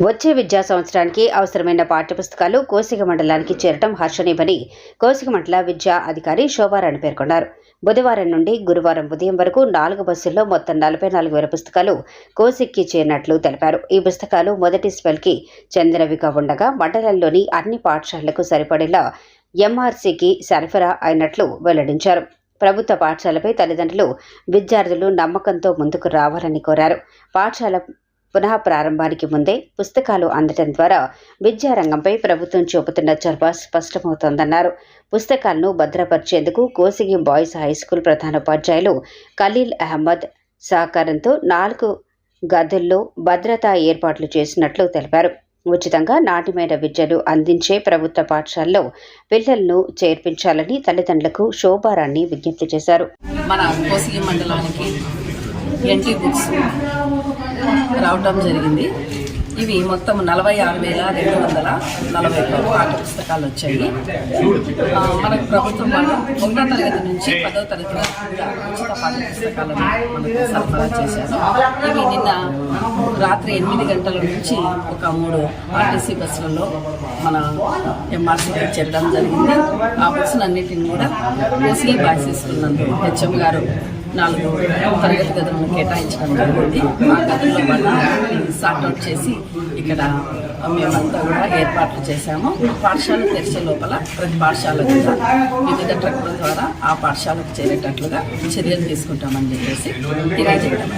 వచ్చే విద్యా సంవత్సరానికి అవసరమైన పాఠ్యపుస్తకాలు కోసిక మండలానికి చేరటం హర్షణీయమని కోసిక మండల విద్యా అధికారి శోభారాణి పేర్కొన్నారు. బుధవారం నుండి గురువారం ఉదయం వరకు నాలుగు బస్సుల్లో మొత్తం నలభై నాలుగు వేల పుస్తకాలు కోసిక్కి చేరినట్లు తెలిపారు. ఈ పుస్తకాలు మొదటి స్పెల్కి చెందినవిగా ఉండగా మండలంలోని అన్ని పాఠశాలలకు సరిపడేలా ఎంఆర్సీకి సరఫరా అయినట్లు వెల్లడించారు. ప్రభుత్వ పాఠశాలపై తల్లిదండ్రులు విద్యార్థులు నమ్మకంతో ముందుకు రావాలని కోరారు. పాఠశాల పునః ప్రారంభానికి ముందే పుస్తకాలు అందటం ద్వారా విద్యారంగంపై ప్రభుత్వం చూపుతున్న చొరవ స్పష్టమవుతోందన్నారు. పుస్తకాలను భద్రపరిచేందుకు కోసిగి బాయ్స్ హై స్కూల్ ప్రధానోపాధ్యాయులు ఖలీల్ అహ్మద్ సహకారంతో నాలుగు గదుల్లో భద్రతా ఏర్పాట్లు చేసినట్లు తెలిపారు. ఉచితంగా నాణ్యమైన విద్యను అందించే ప్రభుత్వ పాఠశాలలో పిల్లలను చేర్పించాలని తల్లిదండ్రులకు శోభారాన్ని విజ్ఞప్తి చేశారు. మన కోసిగి మండలానికి ఎంట్రీ బుక్స్ రావటం జరిగింది. ఇవి మొత్తం నలభై ఆరు వేల రెండు వందల నలభై ఒక్క పాఠ్య పుస్తకాలు వచ్చాయి. మనకు ప్రభుత్వం వాళ్ళు ఒకటో తరగతి నుంచి పదో తరగతి ఉచిత పాఠ్య పుస్తకాలను మనకు సరఫరా చేశారు. ఇవి నిన్న రాత్రి ఎనిమిది గంటల నుంచి ఒక మూడు ఆర్టీసీ బస్సులలో మన ఎంఆర్సీకి చేరడం జరిగింది. ఆ బస్సులు అన్నిటిని కూడా కోసిగి బాయ్స్ స్కూల్ నందు హెచ్ఎం గారు నాలుగు తరగతి గదులను కేటాయించడం జరిగింది. ఆ గదుల్లో వల్ల సార్ట్అవుట్ చేసి ఇక్కడ మేమంతా కూడా ఏర్పాట్లు చేశాము. పాఠశాల తెరిచే లోపల ప్రతి పాఠశాల కూడా వివిధ ట్రక్కుల ద్వారా ఆ పాఠశాలకు చేరేటట్లుగా చర్యలు తీసుకుంటామని చెప్పేసి తెలియజేయడం